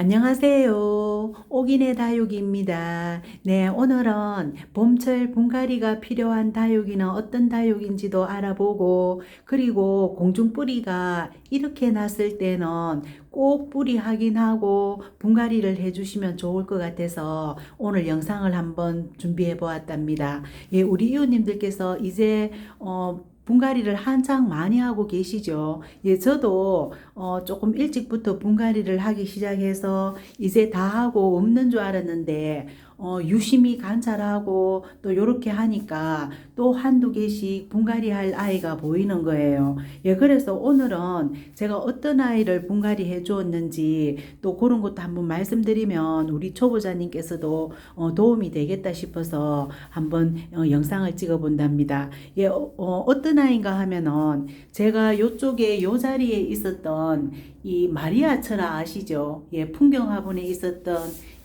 안녕하세요. 옥인의 다육입니다. 네, 오늘은 봄철 분갈이가 필요한 다육이는 어떤 다육인지도 알아보고, 그리고 공중뿌리가 이렇게 났을 때는 꼭 뿌리 확인하고 분갈이를 해주시면 좋을 것 같아서 오늘 영상을 한번 준비해 보았답니다. 예, 우리 이웃님들께서 이제, 어, 분갈이를 한창 많이 하고 계시죠. 예, 저도 어, 조금 일찍부터 분갈이를 하기 시작해서 이제 다 하고 없는 줄 알았는데 어, 유심히 관찰하고 또 요렇게 하니까 또 한두 개씩 분갈이 할 아이가 보이는 거예요. 예, 그래서 오늘은 제가 어떤 아이를 분갈이 해 주었는지 또 그런 것도 한번 말씀드리면 우리 초보자님께서도 어, 도움이 되겠다 싶어서 한번 어, 영상을 찍어 본답니다. 예, 어, 어, 어떤 아이인가 하면은 제가 요쪽에 요 자리에 있었던 이 마리아 철아 아시죠? 예, 풍경 화분에 있었던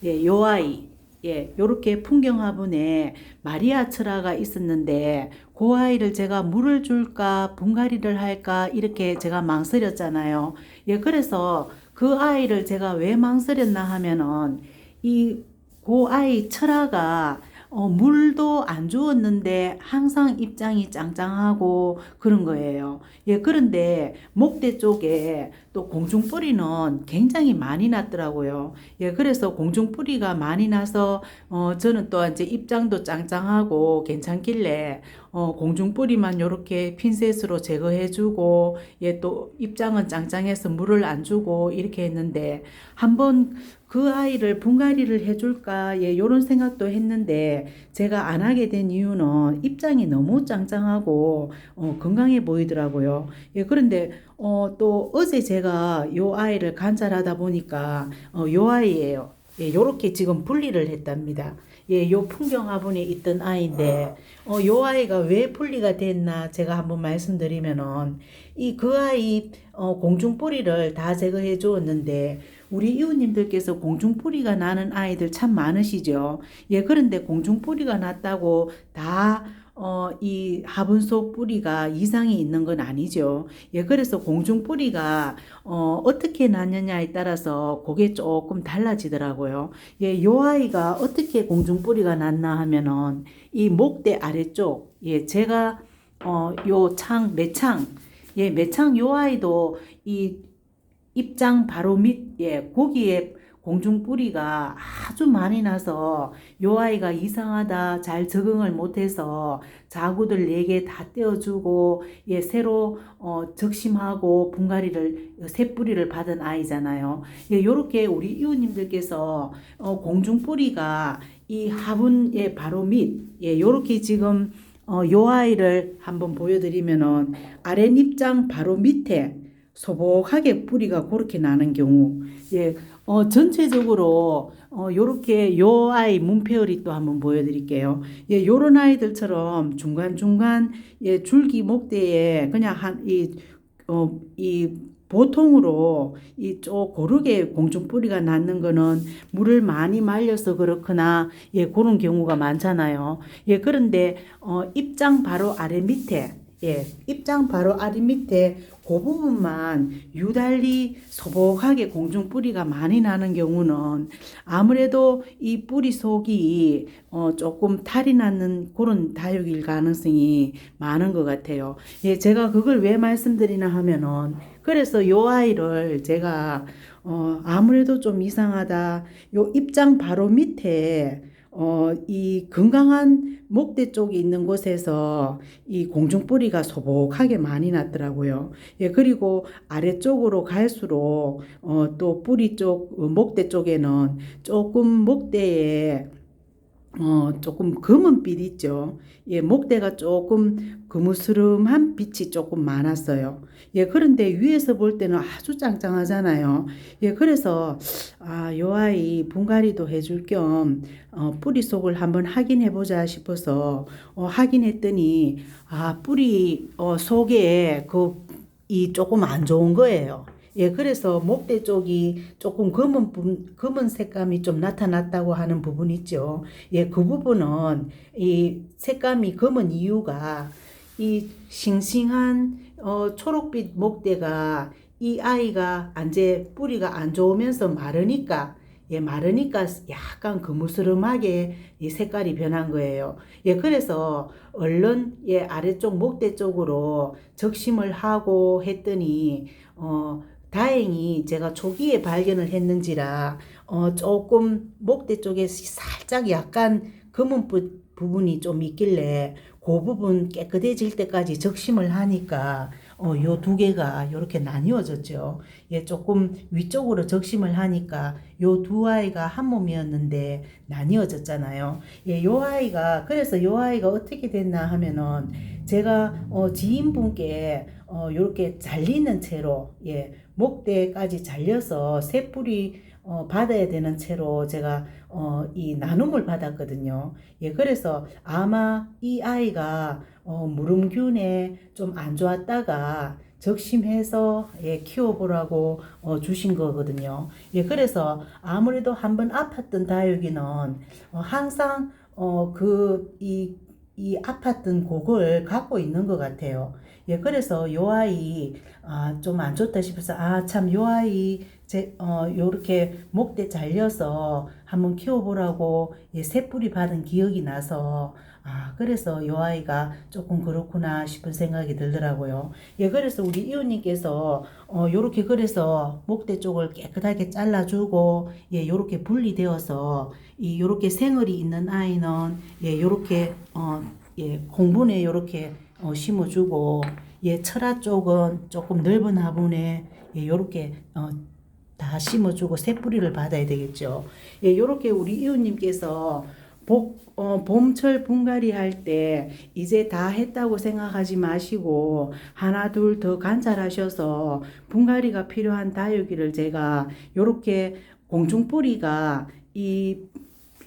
예, 요 아이. 예, 요렇게 풍경 화분에 마리아 철아가 있었는데 그 아이를 제가 물을 줄까 분갈이를 할까 이렇게 제가 망설였잖아요. 예, 그래서 그 아이를 제가 왜 망설였나 하면은 이그 아이 철아가 어, 물도 안 주었는데 항상 입장이 짱짱하고 그런 거예요. 예, 그런데 목대 쪽에 또 공중뿌리는 굉장히 많이 났더라고요. 예, 그래서 공중뿌리가 많이 나서 어, 저는 또 이제 입장도 짱짱하고 괜찮길래 어, 공중뿌리만 요렇게 핀셋으로 제거해주고 예, 또 입장은 짱짱해서 물을 안 주고 이렇게 했는데 한번 그 아이를 분갈이를 해줄까 예, 요런 생각도 했는데 제가 안 하게 된 이유는 입장이 너무 짱짱하고 어, 건강해 보이더라고요. 예, 그런데 어, 또 어제 제가 요 아이를 관찰하다 보니까 어, 요 아이예요. 예, 요렇게 지금 분리를 했답니다. 예, 요 풍경 화분에 있던 아이인데, 어, 요 아이가 왜 분리가 됐나 제가 한번 말씀드리면은, 이 그 아이, 어, 공중뿌리를 다 제거해 주었는데, 우리 이웃님들께서 공중뿌리가 나는 아이들 참 많으시죠. 예, 그런데 공중뿌리가 났다고 다 어, 이 화분 속 뿌리가 이상이 있는 건 아니죠. 예, 그래서 공중 뿌리가 어, 어떻게 났느냐에 따라서 그게 조금 달라지더라고요. 예, 요 아이가 어떻게 공중 뿌리가 났나 하면은 이 목대 아래쪽, 예, 제가 어, 요 창, 매창, 예, 매창 요 아이도 이 입장 바로 밑, 예, 거기에 공중 뿌리가 아주 많이 나서 요 아이가 이상하다 잘 적응을 못해서 자구들 네개다 떼어주고 예 새로 어 적심하고 분갈이를 새 뿌리를 받은 아이잖아요. 예 요렇게 우리 이웃님들께서 어 공중 뿌리가 이 화분의 바로 밑예 요렇게 지금 어 요 아이를 한번 보여드리면은 아랫 입장 바로 밑에 소복하게 뿌리가 그렇게 나는 경우, 예, 어, 전체적으로, 어, 요렇게 요 아이 문패열이 또 한번 보여드릴게요. 예, 요런 아이들처럼 중간중간, 예, 줄기 목대에 그냥 한, 이, 어, 이, 보통으로 이 쪽 고르게 공중 뿌리가 났는 거는 물을 많이 말려서 그렇거나 예 그런 경우가 많잖아요. 예 그런데 어 입장 바로 아래 밑에 예, 입장 바로 아래 밑에 그 부분만 유달리 소복하게 공중 뿌리가 많이 나는 경우는 아무래도 이 뿌리 속이 어 조금 탈이 나는 그런 다육일 가능성이 많은 것 같아요. 예, 제가 그걸 왜 말씀드리나 하면은 그래서 요 아이를 제가 어 아무래도 좀 이상하다. 요 입장 바로 밑에 어, 이 건강한 목대 쪽에 있는 곳에서 이 공중뿌리가 소복하게 많이 났더라고요. 예, 그리고 아래쪽으로 갈수록 어, 또 뿌리 쪽, 어, 목대 쪽에는 조금 목대에 어, 조금 검은 빛 있죠. 예, 목대가 조금 그무스름한 빛이 조금 많았어요. 예, 그런데 위에서 볼 때는 아주 짱짱하잖아요. 예, 그래서, 아, 요 아이 분갈이도 해줄 겸, 어, 뿌리 속을 한번 확인해 보자 싶어서, 어, 확인했더니, 아, 뿌리, 어, 속에 그, 이 조금 안 좋은 거예요. 예, 그래서 목대 쪽이 조금 검은, 부, 검은 색감이 좀 나타났다고 하는 부분 있죠. 예, 그 부분은 이 색감이 검은 이유가 이 싱싱한 어, 초록빛 목대가 이 아이가 이제 뿌리가 안 좋으면서 마르니까 예, 마르니까 약간 그무스름하게 이 색깔이 변한 거예요. 예, 그래서 얼른 예, 아래쪽 목대 쪽으로 적심을 하고 했더니 어 다행히 제가 초기에 발견을 했는지라 어 조금 목대 쪽에 살짝 약간 검은 부, 부분이 좀 있길래 그 부분 깨끗해질 때까지 적심을 하니까 어, 요 두 개가 이렇게 나뉘어졌죠. 예, 조금 위쪽으로 적심을 하니까 요 두 아이가 한 몸이었는데 나뉘어졌잖아요. 예, 요 아이가 그래서 요 아이가 어떻게 됐나 하면은 제가 어, 지인분께 어, 요렇게 잘리는 채로 예, 목대까지 잘려서 새 뿌리 어, 받아야 되는 채로 제가 어, 이 나눔을 받았거든요. 예, 그래서 아마 이 아이가 어, 무름균에 좀 안 좋았다가 적심해서 예, 키워보라고 어, 주신 거거든요. 예, 그래서 아무래도 한번 아팠던 다육이는 어, 항상 어, 그, 이, 이 아팠던 곡을 갖고 있는 것 같아요. 예, 그래서 요 아이, 아, 좀 안 좋다 싶어서, 아, 참, 요 아이, 제, 어, 요렇게 목대 잘려서 한번 키워보라고, 예, 새뿌리 받은 기억이 나서, 아, 그래서 요 아이가 조금 그렇구나 싶은 생각이 들더라고요. 예, 그래서 우리 이웃님께서, 어, 요렇게 그래서 목대 쪽을 깨끗하게 잘라주고, 예, 요렇게 분리되어서, 이, 요렇게 생얼이 있는 아이는, 예, 요렇게, 어, 예, 공분에 요렇게 어, 심어주고 예, 철화 쪽은 조금 넓은 화분에 예, 요렇게 어, 다 심어주고 새 뿌리를 받아야 되겠죠. 예, 요렇게 우리 이웃님께서 복, 어, 봄철 분갈이 할 때 이제 다 했다고 생각하지 마시고 하나 둘 더 관찰하셔서 분갈이가 필요한 다육이를 제가 요렇게 공중뿌리가 이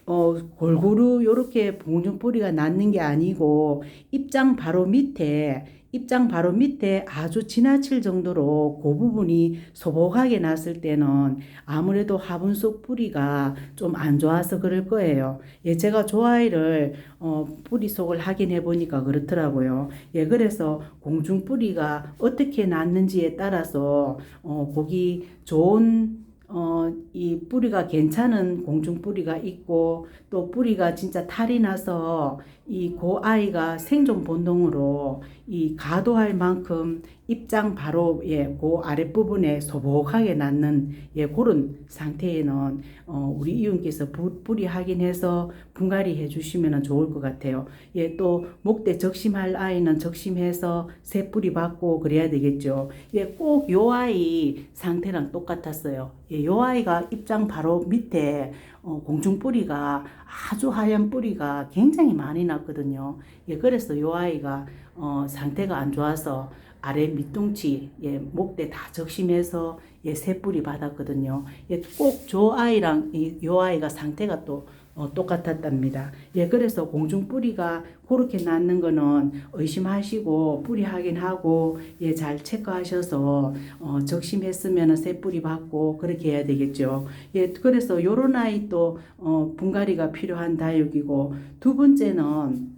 어, 골고루 요렇게 봉중 뿌리가 낳는 게 아니고 입장 바로 밑에 입장 바로 밑에 아주 지나칠 정도로 그 부분이 소복하게 났을 때는 아무래도 화분 속 뿌리가 좀 안 좋아서 그럴 거예요. 예, 제가 조아이를 어, 뿌리 속을 확인해 보니까 그렇더라고요. 예, 그래서 공중 뿌리가 어떻게 났는지에 따라서 어, 고기 좋은 어, 이 뿌리가 괜찮은 공중 뿌리가 있고 또 뿌리가 진짜 탈이 나서 이 고 아이가 생존 본능으로 이 가도할 만큼 입장 바로 예, 그 아랫부분에 소복하게 낳는 예, 그런 상태에는 어, 우리 이웃께서 뿌리 확인해서 분갈이 해주시면 좋을 것 같아요. 예, 또 목대 적심할 아이는 적심해서 새 뿌리 받고 그래야 되겠죠. 예, 꼭 요 아이 상태랑 똑같았어요. 예, 요 아이가 입장 바로 밑에 어, 공중 뿌리가 아주 하얀 뿌리가 굉장히 많이 났거든요. 예, 그래서 요 아이가 어, 상태가 안 좋아서 아래 밑둥치, 예, 목대 다 적심해서 예, 새 뿌리 받았거든요. 예, 꼭 저 아이랑 이, 요 아이가 상태가 또 어, 똑같았답니다. 예, 그래서 공중 뿌리가 그렇게 낳는 거는 의심하시고 뿌리 확인하고 예, 잘 체크하셔서 어, 적심했으면 새 뿌리 받고 그렇게 해야 되겠죠. 예, 그래서 요런 아이 또 어, 분갈이가 필요한 다육이고 두 번째는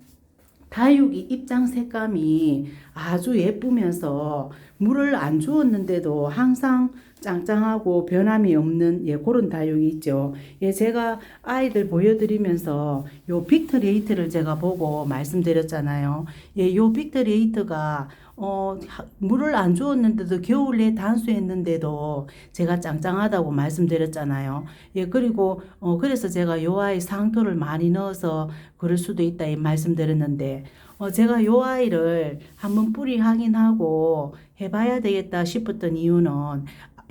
다육이 입장 색감이 아주 예쁘면서 물을 안 주었는데도 항상 짱짱하고 변함이 없는 예 그런 다육이 있죠. 예 제가 아이들 보여드리면서 요 빅트레이트를 제가 보고 말씀드렸잖아요. 예요 빅트레이트가 어 물을 안 주었는데도 겨울에 단수했는데도 제가 짱짱하다고 말씀드렸잖아요. 예 그리고 어 그래서 제가 요 아이 상토를 많이 넣어서 그럴 수도 있다 이 말씀드렸는데 어, 제가 요 아이를 한번 뿌리 확인하고 해봐야 되겠다 싶었던 이유는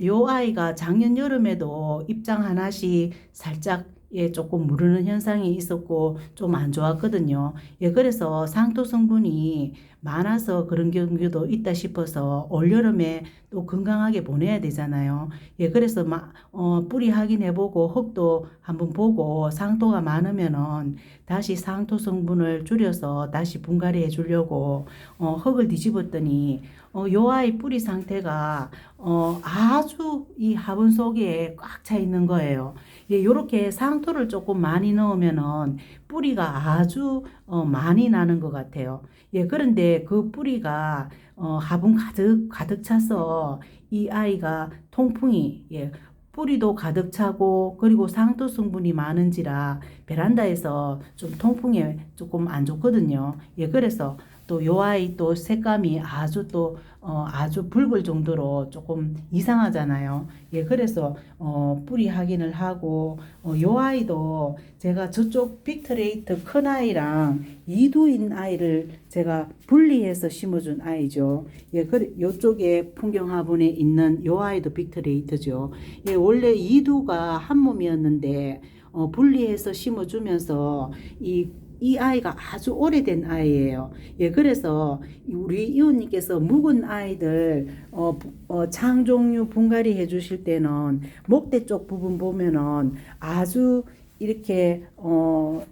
요 아이가 작년 여름에도 입장 하나씩 살짝 예, 조금 무르는 현상이 있었고 좀 안 좋았거든요. 예, 그래서 상토 성분이 많아서 그런 경우도 있다 싶어서 올여름에 또 건강하게 보내야 되잖아요. 예, 그래서 마, 어, 뿌리 확인해보고 흙도 한번 보고 상토가 많으면은 다시 상토 성분을 줄여서 다시 분갈이 해주려고 어, 흙을 뒤집었더니 어, 요 아이 뿌리 상태가 어, 아주 이 화분 속에 꽉 차 있는 거예요. 예, 요렇게 상토를 조금 많이 넣으면은 뿌리가 아주 어, 많이 나는 것 같아요. 예, 그런데 그 뿌리가 어, 화분 가득 가득 차서 이 아이가 통풍이 예, 뿌리도 가득 차고 그리고 상토 성분이 많은지라 베란다에서 좀 통풍에 조금 안 좋거든요. 예, 그래서 또 요 아이 또 색감이 아주 또 어, 아주 붉을 정도로 조금 이상하잖아요. 예, 그래서 어, 뿌리 확인을 하고 어, 요 아이도 제가 저쪽 빅트레이트 큰 아이랑 이두인 아이를 제가 분리해서 심어준 아이죠. 예, 그 요쪽에 풍경 화분에 있는 요 아이도 빅트레이트죠. 예, 원래 이두가 한 몸이었는데 어, 분리해서 심어주면서 이 이 아이가 아주 오래된 아이예요. 예, 그래서 우리 이웃님께서 묵은 아이들 어, 부- 어, 창 종류 분갈이 해주실 때는 목대 쪽 부분 보면은 아주 이렇게 어,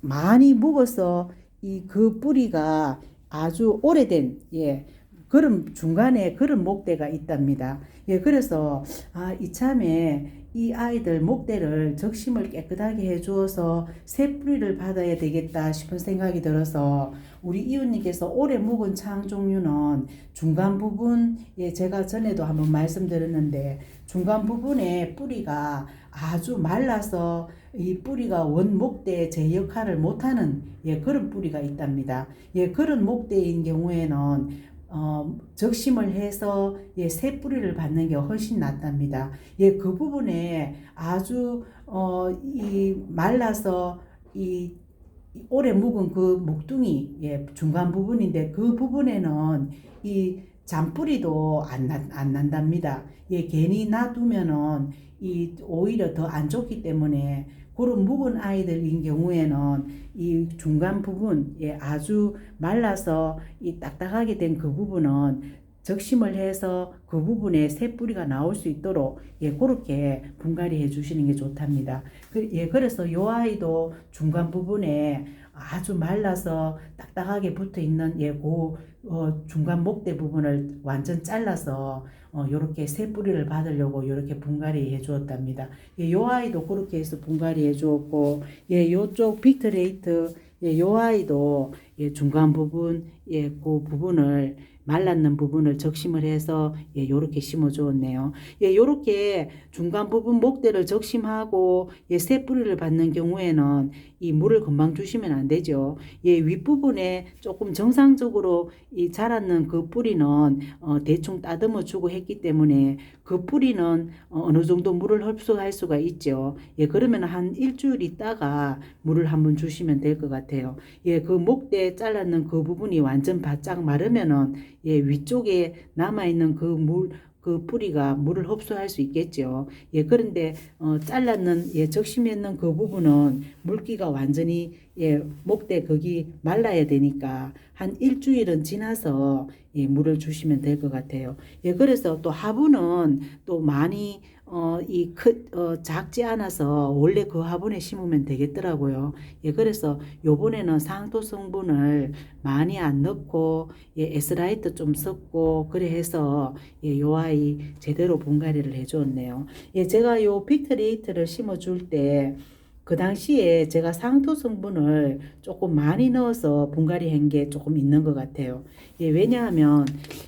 많이 묵어서 이 그 뿌리가 아주 오래된 예 그런 중간에 그런 목대가 있답니다. 예 그래서 아 이참에 이 아이들 목대를 적심을 깨끗하게 해주어서 새 뿌리를 받아야 되겠다 싶은 생각이 들어서 우리 이웃님께서 오래 묵은 창 종류는 중간 부분 예 제가 전에도 한번 말씀드렸는데 중간 부분에 뿌리가 아주 말라서 이 뿌리가 원 목대의 제 역할을 못하는 예 그런 뿌리가 있답니다. 예 그런 목대인 경우에는 어, 적심을 해서 예, 새 뿌리를 받는 게 훨씬 낫답니다. 예, 그 부분에 아주 어, 이 말라서 이이 오래 묵은 그 목둥이 예, 중간 부분인데 그 부분에는 이 잔뿌리도 안, 난, 안 난답니다. 예, 괜히 놔두면은 이 오히려 더 안 좋기 때문에 그런 묵은 아이들인 경우에는 이 중간 부분 예, 아주 말라서 이 딱딱하게 된 그 부분은 적심을 해서 그 부분에 새 뿌리가 나올 수 있도록 예, 그렇게 분갈이 해 주시는 게 좋답니다. 그, 예, 그래서 요 아이도 중간 부분에 아주 말라서 딱딱하게 붙어 있는 예, 그 어, 중간 목대 부분을 완전 잘라서 어, 요렇게 새 뿌리를 받으려고 요렇게 분갈이 해 주었답니다. 예, 요 아이도 그렇게 해서 분갈이 해 주었고, 예, 요쪽 빅트레이트, 예, 요 아이도 예, 중간 부분, 예, 그 부분을 말랐는 부분을 적심을 해서 예, 요렇게 심어 주었네요. 예, 요렇게 중간 부분 목대를 적심하고 예, 새 뿌리를 받는 경우에는 이 물을 금방 주시면 안 되죠. 예, 윗부분에 조금 정상적으로 이 자랐는 그 뿌리는 어, 대충 따듬어 주고 했기 때문에 그 뿌리는 어, 어느 정도 물을 흡수할 수가 있죠. 예, 그러면 한 일주일 있다가 물을 한번 주시면 될 것 같아요. 예, 그 목대 잘랐는 그 부분이 완전 바짝 마르면은 예, 위쪽에 남아 있는 그 물, 그 뿌리가 물을 흡수할 수 있겠죠. 예, 그런데 어, 잘랐는 예, 적심했는 그 부분은 물기가 완전히 예, 목대 거기 말라야 되니까 한 일주일은 지나서 예, 물을 주시면 될 것 같아요. 예, 그래서 또 화분은 또 많이 어, 이 크, 어, 작지 않아서 원래 그 화분에 심으면 되겠더라고요. 예, 그래서 요번에는 상토 성분을 많이 안 넣고 예, 에스라이트 좀 섞고 그래 해서 예, 요 아이 제대로 분갈이를 해주었네요. 예, 제가 요 빅트레이트를 심어줄 때 그 당시에 제가 상토 성분을 조금 많이 넣어서 분갈이 한 게 조금 있는 것 같아요. 예, 왜냐하면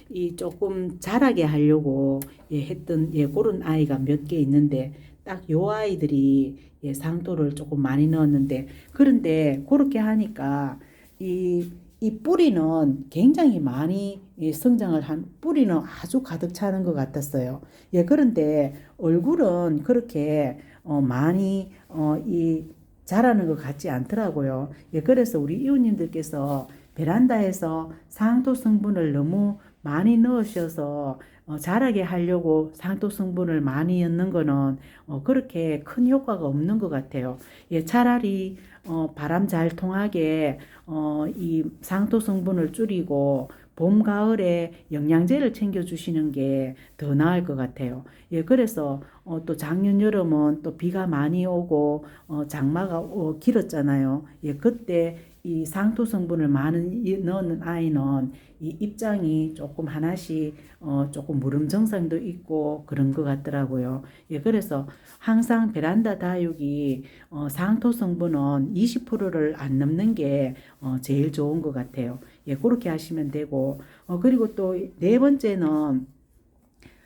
이 조금 자라게 하려고 예, 했던 예, 그런 아이가 몇 개 있는데 딱 요 아이들이 예, 상토를 조금 많이 넣었는데 그런데 그렇게 하니까 이, 이 뿌리는 굉장히 많이 예, 성장을 한 뿌리는 아주 가득 차는 것 같았어요. 예, 그런데 얼굴은 그렇게 어, 많이 어, 이 자라는 것 같지 않더라고요. 예, 그래서 우리 이웃님들께서 베란다에서 상토 성분을 너무 많이 넣으셔서 어, 자라게 하려고 상토 성분을 많이 넣는 거는 어, 그렇게 큰 효과가 없는 것 같아요. 예, 차라리 어, 바람 잘 통하게 어, 이 상토 성분을 줄이고 봄, 가을에 영양제를 챙겨 주시는 게 더 나을 것 같아요. 예, 그래서 어, 또 작년 여름은 또 비가 많이 오고 어, 장마가 어, 길었잖아요. 예, 그때 이 상토 성분을 많은 이- 넣는 아이는 이 입장이 조금 하나씩 어 조금 무름 증상도 있고 그런 것 같더라고요. 예, 그래서 항상 베란다 다육이 어 상토 성분은 20%를 안 넘는 게 어 제일 좋은 것 같아요. 예, 그렇게 하시면 되고 어 그리고 또 네 번째는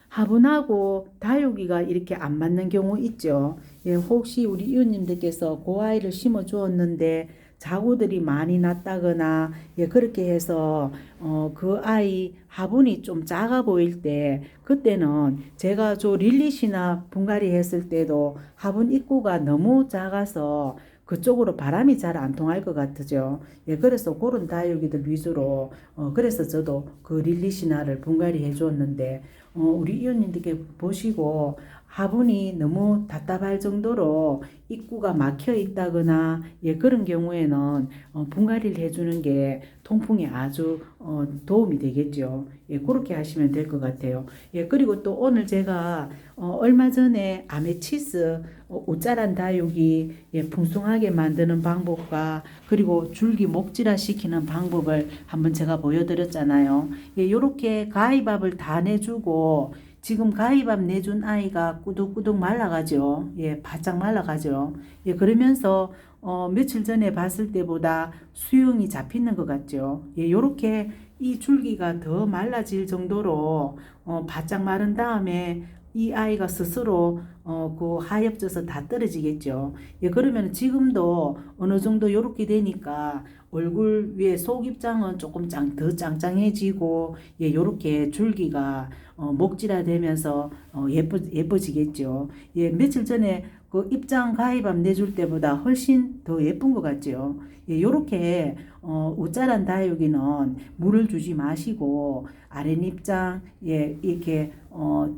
화분하고 다육이가 이렇게 안 맞는 경우 있죠. 예, 혹시 우리 이웃님들께서 그 아이를 심어 주었는데 자구들이 많이 났다거나 예, 그렇게 해서 어, 그 아이 화분이 좀 작아 보일 때 그때는 제가 저 릴릿이나 분갈이 했을 때도 화분 입구가 너무 작아서 그쪽으로 바람이 잘 안 통할 것 같으죠. 예, 그래서 그런 다육이들 위주로 어, 그래서 저도 그 릴릿이나를 분갈이 해줬는데 어, 우리 이웃님들께 보시고 화분이 너무 답답할 정도로 입구가 막혀 있다거나 예 그런 경우에는 어, 분갈이를 해주는 게 통풍에 아주 어, 도움이 되겠죠. 예 그렇게 하시면 될 것 같아요. 예 그리고 또 오늘 제가 어, 얼마 전에 아메치스 어, 옷자란 다육이 예, 풍성하게 만드는 방법과 그리고 줄기 목질화 시키는 방법을 한번 제가 보여드렸잖아요. 예, 요렇게 가위밥을 다 내주고 지금 가위밥 내준 아이가 꾸덕꾸덕 말라가죠. 예, 바짝 말라가죠. 예, 그러면서 어, 며칠 전에 봤을 때보다 수영이 잡히는 것 같죠. 예, 요렇게 이 줄기가 더 말라질 정도로 어, 바짝 마른 다음에 이 아이가 스스로 어, 그 하엽져서 다 떨어지겠죠. 예, 그러면 지금도 어느 정도 요렇게 되니까 얼굴 위에 속 입장은 조금 짱, 더 짱짱해지고, 예, 요렇게 줄기가 어, 목질화 되면서 어, 예뻐, 예뻐지겠죠. 예, 며칠 전에 그 입장 가위밥 내줄 때보다 훨씬 더 예쁜 것 같죠. 예, 요렇게 어, 우짜란 다육이는 물을 주지 마시고 아랫입장 예, 이렇게 어,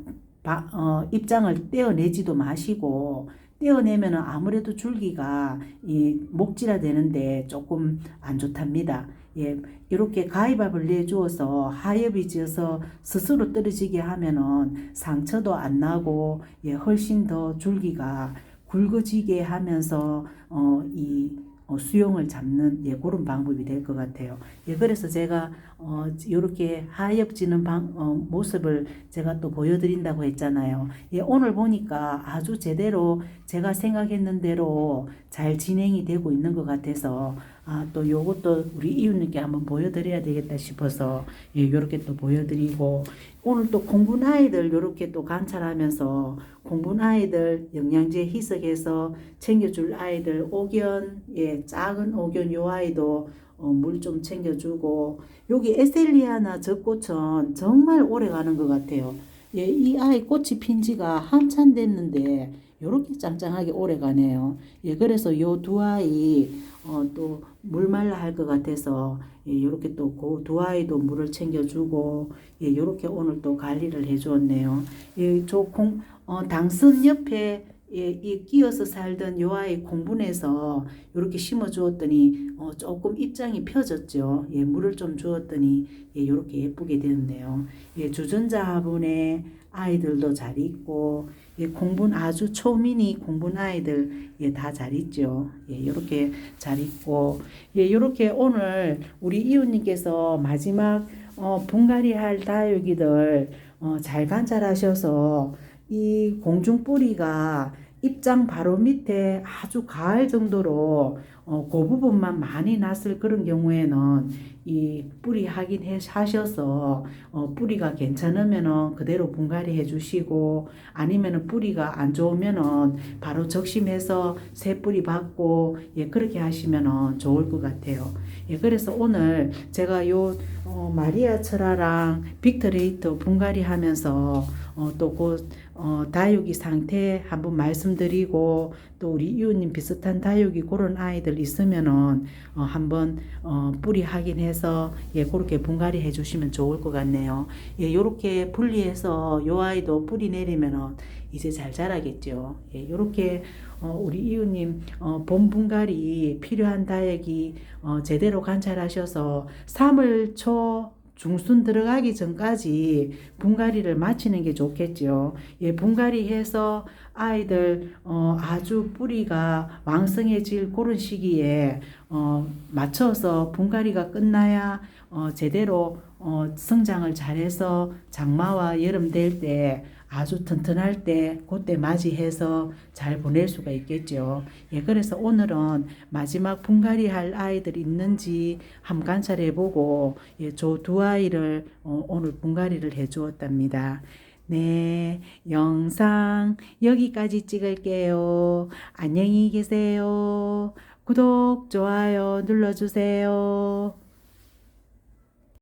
바, 어, 입장을 떼어내지도 마시고 떼어내면 아무래도 줄기가 이 목질화 되는데 조금 안 좋답니다. 예, 이렇게 가위밥을 내주어서 하엽이 지어서 스스로 떨어지게 하면은 상처도 안 나고 예, 훨씬 더 줄기가 굵어지게 하면서 어, 이 어, 수용을 잡는 예, 그런 방법이 될 것 같아요. 예, 그래서 제가 어, 이렇게 하엽지는 방, 어, 모습을 제가 또 보여드린다고 했잖아요. 예, 오늘 보니까 아주 제대로 제가 생각했는 대로 잘 진행이 되고 있는 것 같아서 아, 또 요것도 우리 이웃님께 한번 보여드려야 되겠다 싶어서 예, 요렇게 또 보여드리고 오늘 또 공부 아이들 요렇게 또 관찰하면서 공부 아이들 영양제 희석해서 챙겨줄 아이들 오견 예, 작은 오견 요 아이도 어, 물 좀 챙겨주고 여기 에셀리아나 저 꽃은 정말 오래 가는 것 같아요. 예, 이 아이 꽃이 핀 지가 한참 됐는데 요렇게 짱짱하게 오래 가네요. 예, 그래서 요 두 아이 어, 또 물 말라 할 것 같아서 예, 요렇게 또 그 두 아이도 물을 챙겨주고 예, 요렇게 오늘 또 관리를 해주었네요. 예, 저공 어, 당선 옆에 예, 이 끼어서 살던 요 아이 공분해서 요렇게 심어 주었더니 어, 조금 입장이 펴졌죠. 예, 물을 좀 주었더니 예, 요렇게 예쁘게 되었네요. 예, 주전자 화분에 아이들도 잘 있고 예, 공분 아주 초미니 공분 아이들 예, 다 잘 있죠. 예, 요렇게 잘 있고 예, 요렇게 오늘 우리 이웃님께서 마지막 어, 분갈이 할 다육이들 어, 잘 관찰하셔서 이 공중 뿌리가 입장 바로 밑에 아주 가을 정도로 어, 그 부분만 많이 났을 그런 경우에는 이 뿌리 확인해 하셔서 어, 뿌리가 괜찮으면은 그대로 분갈이 해주시고 아니면은 뿌리가 안 좋으면은 바로 적심해서 새 뿌리 받고 예 그렇게 하시면은 좋을 것 같아요. 예 그래서 오늘 제가 요 어, 마리아 철아랑 빅터레이터 분갈이 하면서 어, 또그 어, 다육이 상태 한번 말씀드리고 또 우리 이웃님 비슷한 다육이 그런 아이들 있으면은 어, 한번 어, 뿌리 확인해서 예 그렇게 분갈이 해주시면 좋을 것 같네요. 예 요렇게 분리해서 요 아이도 뿌리 내리면은 이제 잘 자라겠죠. 예 요렇게 어, 우리 이웃님 어, 봄 분갈이 필요한 다육이 어, 제대로 관찰하셔서 3월 초 중순 들어가기 전까지 분갈이를 마치는 게 좋겠죠. 예, 분갈이해서 아이들 어, 아주 뿌리가 왕성해질 그런 시기에 어, 맞춰서 분갈이가 끝나야 어, 제대로 어, 성장을 잘해서 장마와 여름 될 때 아주 튼튼할 때 그때 맞이해서 잘 보낼 수가 있겠죠. 예, 그래서 오늘은 마지막 분갈이 할 아이들이 있는지 한번 관찰해 보고 예, 저 두 아이를 어, 오늘 분갈이를 해 주었답니다. 네, 영상 여기까지 찍을게요. 안녕히 계세요. 구독, 좋아요 눌러주세요.